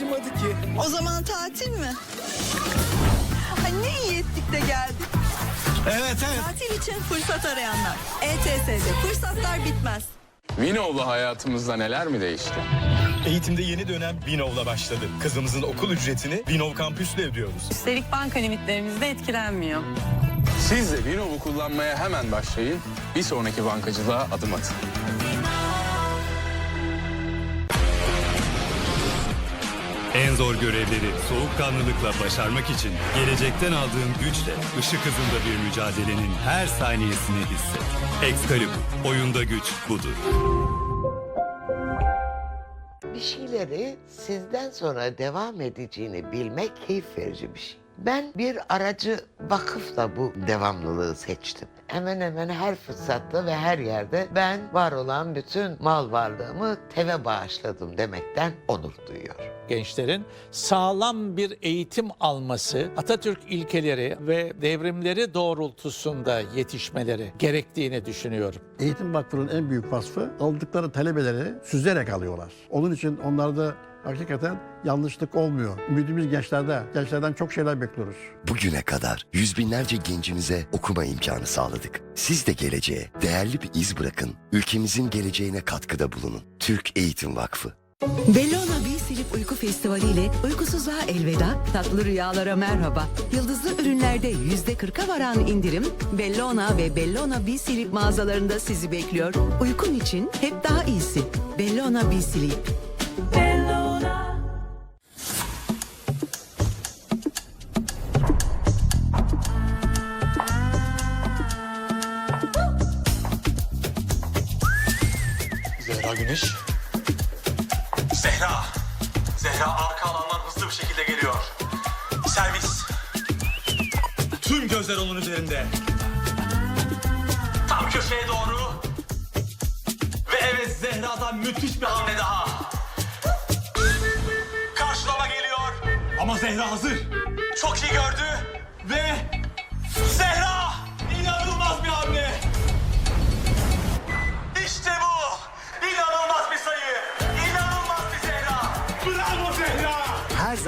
acımadı ki. O zaman tatil mi? Ay ne iyi ettik de geldik. Evet evet. Tatil için fırsat arayanlar. ETS'de fırsatlar bitmez. Vinov'la hayatımızda neler mi değişti? Eğitimde yeni dönem Binov'la başladı. Kızımızın okul ücretini Binov kampüsle ödüyoruz. Üstelik banka limitlerimiz de etkilenmiyor. Siz de Vinov'u kullanmaya hemen başlayın. Bir sonraki bankacılığa adım atın. En zor görevleri soğukkanlılıkla başarmak için gelecekten aldığın güçle ışık hızında bir mücadelenin her saniyesini hisset. Excalibur, oyunda güç budur. Bir şeyleri sizden sonra devam edeceğini bilmek keyif verici bir şey. Ben bir aracı vakıfla bu devamlılığı seçtim. Hemen hemen her fırsatta ve her yerde ben var olan bütün mal varlığımı TEV'e bağışladım demekten onur duyuyorum. Gençlerin sağlam bir eğitim alması, Atatürk ilkeleri ve devrimleri doğrultusunda yetişmeleri gerektiğini düşünüyorum. Eğitim Vakfı'nın en büyük vasfı aldıkları talebeleri süzerek alıyorlar. Onun için onlarda hakikaten yanlışlık olmuyor. Ümidimiz gençlerde. Gençlerden çok şeyler bekliyoruz. Bugüne kadar yüz binlerce gencimize okuma imkanı sağladık. Siz de geleceğe değerli bir iz bırakın. Ülkemizin geleceğine katkıda bulunun. Türk Eğitim Vakfı. Bellona Bir Silip Uyku Festivali ile uykusuzluğa elveda, tatlı rüyalara merhaba. Yıldızlı ürünlerde yüzde 40'a varan indirim Bellona ve Bellona Bir Silip mağazalarında sizi bekliyor. Uykun için hep daha iyisi. Bellona Bir Silip. Zehra Güneş. Zehra. Zehra arka alandan hızlı bir şekilde geliyor. Servis. Tüm gözler onun üzerinde. Tam köşeye doğru. Ve evet Zehra'dan müthiş bir hamle daha. Karşılama geliyor. Ama Zehra hazır. Çok iyi gördü. Ve Zehra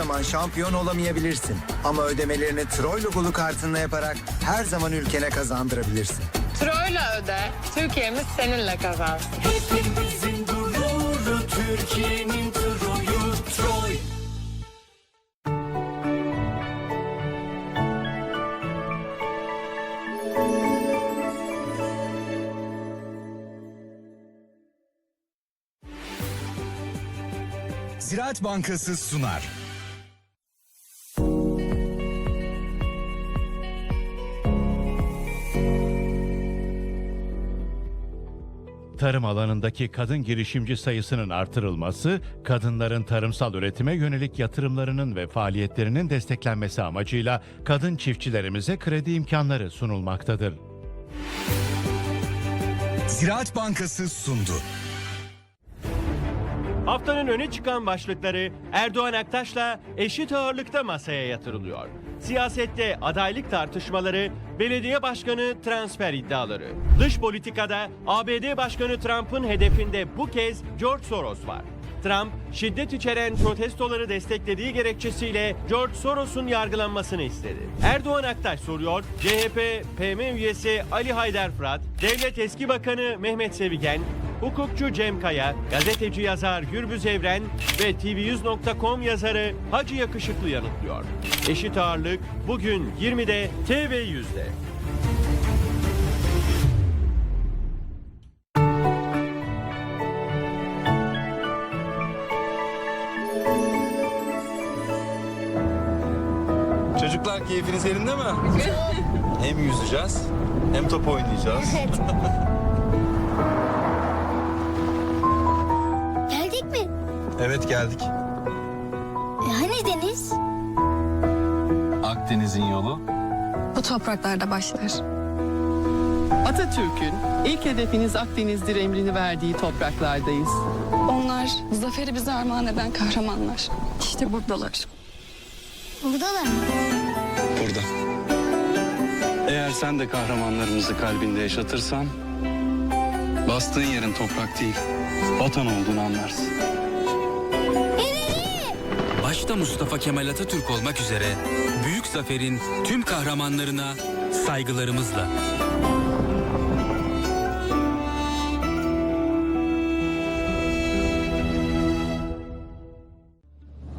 zaman şampiyon olamayabilirsin. Ama ödemelerini Troy logolu kartınla yaparak her zaman ülkene kazandırabilirsin. Troyla öde, Türkiye'miz seninle kazansın. Hepimizin gururu Türkiye'nin Troy'u Troy. Ziraat Bankası sunar. Tarım alanındaki kadın girişimci sayısının artırılması, kadınların tarımsal üretime yönelik yatırımlarının ve faaliyetlerinin desteklenmesi amacıyla kadın çiftçilerimize kredi imkanları sunulmaktadır. Ziraat Bankası sundu. Haftanın öne çıkan başlıkları Erdoğan Aktaş'la eşit ağırlıkta masaya yatırılıyor. Siyasette adaylık tartışmaları, belediye başkanı transfer iddiaları. Dış politikada ABD Başkanı Trump'ın hedefinde bu kez George Soros var. Trump, şiddet içeren protestoları desteklediği gerekçesiyle George Soros'un yargılanmasını istedi. Erdoğan Aktaş soruyor, CHP, PM üyesi Ali Haydar Fırat, Devlet Eski Bakanı Mehmet Sevigen, hukukçu Cem Kaya, gazeteci yazar Gürbüz Evren ve TV100.com yazarı Hacı Yakışıklı yanıtlıyor. Eşit ağırlık bugün 20'de TV100'de. Çocuklar keyfiniz yerinde mi? hem yüzeceğiz hem top oynayacağız. Geldik evet geldik. Hani Deniz? Akdeniz'in yolu. Bu topraklarda başlar. Atatürk'ün ilk hedefiniz Akdeniz'dir emrini verdiği topraklardayız. Onlar zaferi bize armağan eden kahramanlar. İşte buradalar. Buradalar mı? Burada. Eğer sen de kahramanlarımızı kalbinde yaşatırsan... ...bastığın yerin toprak değil, vatan olduğunu anlarsın. Başta Mustafa Kemal Atatürk olmak üzere büyük zaferin tüm kahramanlarına saygılarımızla.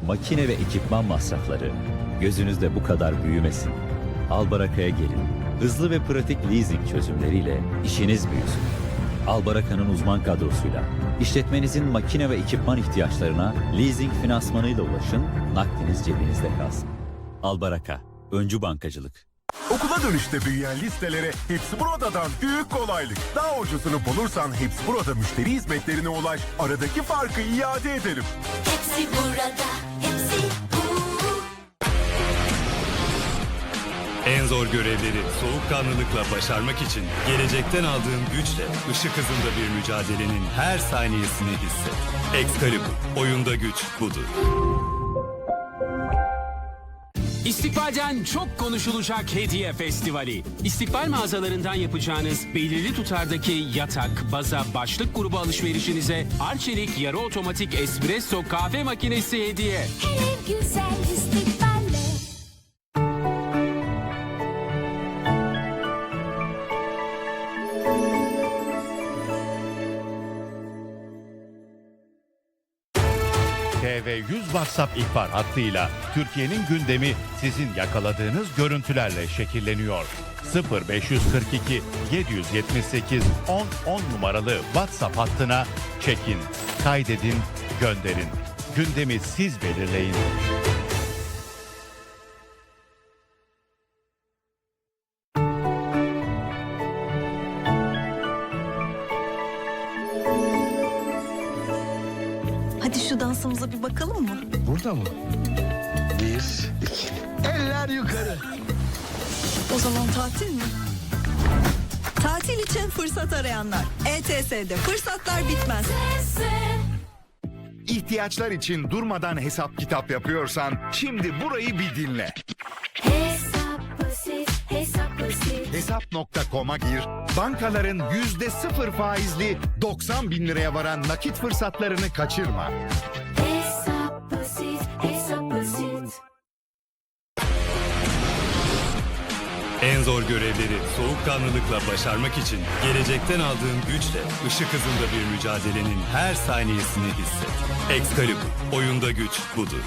Makine ve ekipman masrafları gözünüzde bu kadar büyümesin. Albaraka'ya gelin. Hızlı ve pratik leasing çözümleriyle işiniz büyüsün. Albaraka'nın uzman kadrosuyla işletmenizin makine ve ekipman ihtiyaçlarına leasing finansmanıyla ulaşın, nakdiniz cebinizde kalsın. Albaraka, öncü bankacılık. Okula dönüşte büyüyen listelere Hepsi Burada'dan büyük kolaylık. Daha ucuzunu bulursan Hepsi Burada müşteri hizmetlerine ulaş. Aradaki farkı iade edelim. Hepsi burada, hepsi En zor görevleri soğukkanlılıkla başarmak için gelecekten aldığın güçle ışık hızında bir mücadelenin her saniyesini hisset. Excalibur, oyunda güç budur. İstikbal'den çok konuşulacak hediye festivali. İstikbal mağazalarından yapacağınız belirli tutardaki yatak, baza, başlık grubu alışverişinize Arçelik yarı otomatik espresso kahve makinesi hediye. hele güzel istikballe. TV100 WhatsApp ihbar hattıyla Türkiye'nin gündemi sizin yakaladığınız görüntülerle şekilleniyor. 0542 778 10 10 numaralı WhatsApp hattına çekin, kaydedin, gönderin. Gündemi siz belirleyin. Hadi şu dansımıza bir bakalım mı? Burada mı? Bir, iki. Eller yukarı. O zaman tatil mi? Tatil için fırsat arayanlar. ETS'de fırsatlar bitmez. İhtiyaçlar için durmadan hesap kitap yapıyorsan şimdi burayı bir dinle. Hesap.com'a gir. Bankaların yüzde sıfır faizli 90 bin liraya varan nakit fırsatlarını kaçırma. Hesap basit, hesap basit. En zor görevleri soğukkanlılıkla başarmak için gelecekten aldığın güçle ışık hızında bir mücadelenin her saniyesini hisset. Excalibur, oyunda güç budur.